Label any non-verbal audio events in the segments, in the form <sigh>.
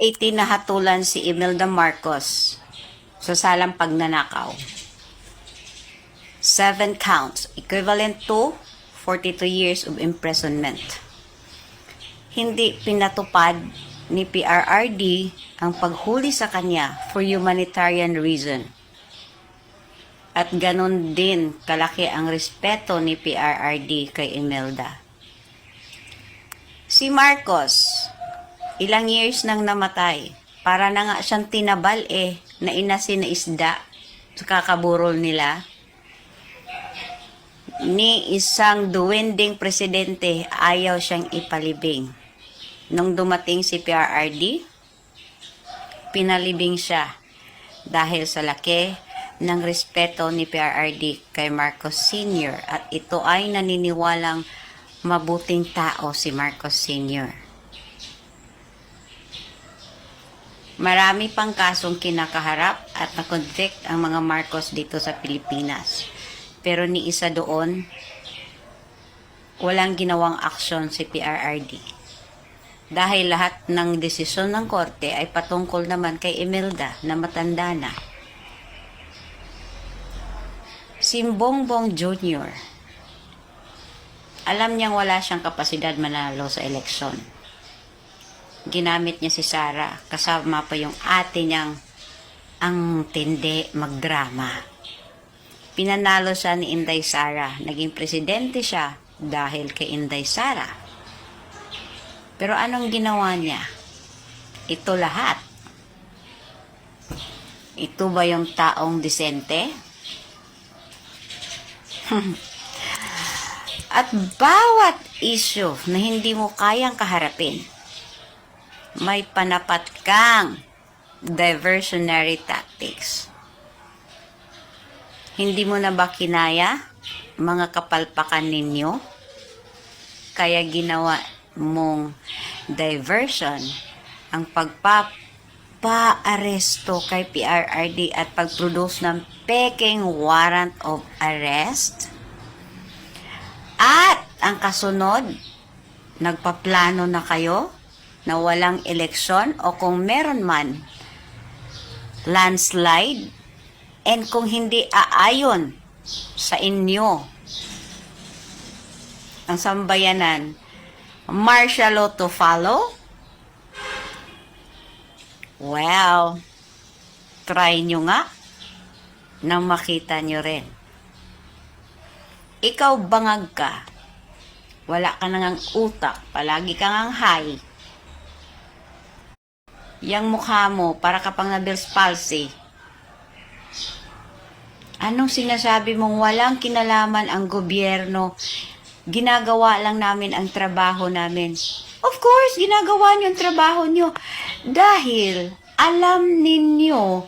18 nahatulan si Imelda Marcos sa salang pagnanakaw. Seven counts, equivalent to 42 years of imprisonment. Hindi pinatupad ni PRRD ang paghuli sa kanya for humanitarian reason. At ganun din kalaki ang respeto ni PRRD kay Imelda. Si Marcos, ilang years nang namatay. Para na nga siyang tinabal eh, na inasin na isda sa kakaburol nila. Ni isang duwending presidente, ayaw siyang ipalibing. Nung dumating si PRRD, pinalibing siya dahil sa laki ng respeto ni PRRD kay Marcos Sr. at ito ay naniniwalang mabuting tao si Marcos Sr. Marami pang kasong kinakaharap at na-convict ang mga Marcos dito sa Pilipinas. Pero ni isa doon, walang ginawang aksyon si PRRD. Dahil lahat ng desisyon ng korte ay patungkol naman kay Imelda na matanda na. Si Bongbong Jr. Alam niyang wala siyang kapasidad manalo sa eleksyon. Ginamit niya si Sarah kasama pa yung ate niyang ang tindi magdrama. Pinanalo siya ni Inday Sara. Naging presidente siya dahil kay Inday Sara. Pero anong ginawa niya? Ito lahat. Ito ba yung taong disente? <laughs> At bawat issue na hindi mo kayang kaharapin, may panapat kang diversionary tactics. Hindi mo na ba kinaya mga kapalpakan ninyo? Kaya ginawa mong diversion ang pagpapaaresto kay PRRD at pagproduce ng peking warrant of arrest? At ang kasunod, nagpaplano na kayo na walang eleksyon o kung meron man, landslide, and kung hindi aayon sa inyo ang sambayanan, martial law to follow? Well, try nyo nga nang makita nyo rin. Ikaw bangag ka. Wala ka nang utak. Palagi kang ang high. Yang mukha mo, para ka pang na Bell's palsy. Anong sinasabi mong walang kinalaman ang gobyerno? Ginagawa lang namin ang trabaho namin. Of course, ginagawa niyo ang trabaho niyo. Dahil alam ninyo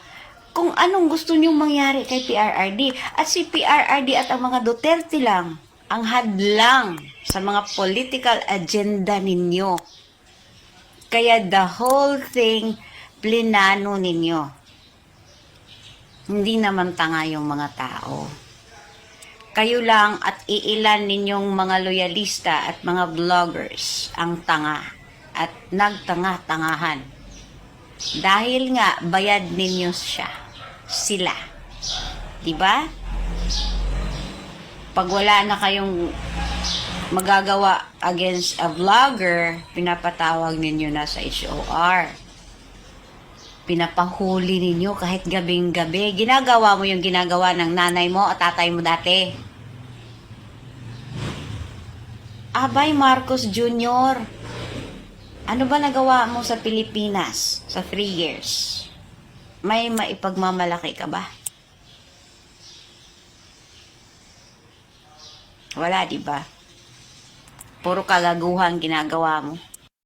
kung anong gusto niyong mangyari kay PRRD. At si PRRD at ang mga Duterte lang ang hadlang sa mga political agenda ninyo. Kaya the whole thing plinano ninyo. Hindi naman tanga yung mga tao. Kayo lang at iilan ninyong mga loyalista at mga vloggers ang tanga at nagtanga-tangahan. Dahil nga bayad ninyo siya. Sila. 'Di ba? Pag wala na kayong magagawa against a vlogger, pinapatawag ninyo na sa HOR. Pinapahuli ninyo kahit gabing-gabi. Ginagawa mo yung ginagawa ng nanay mo at tatay mo dati. Abay Marcos Jr. Ano ba nagawa mo sa Pilipinas sa 3 years? May maipagmamalaki ka ba? Wala, di ba? Puro kagaguhan ginagawa mo.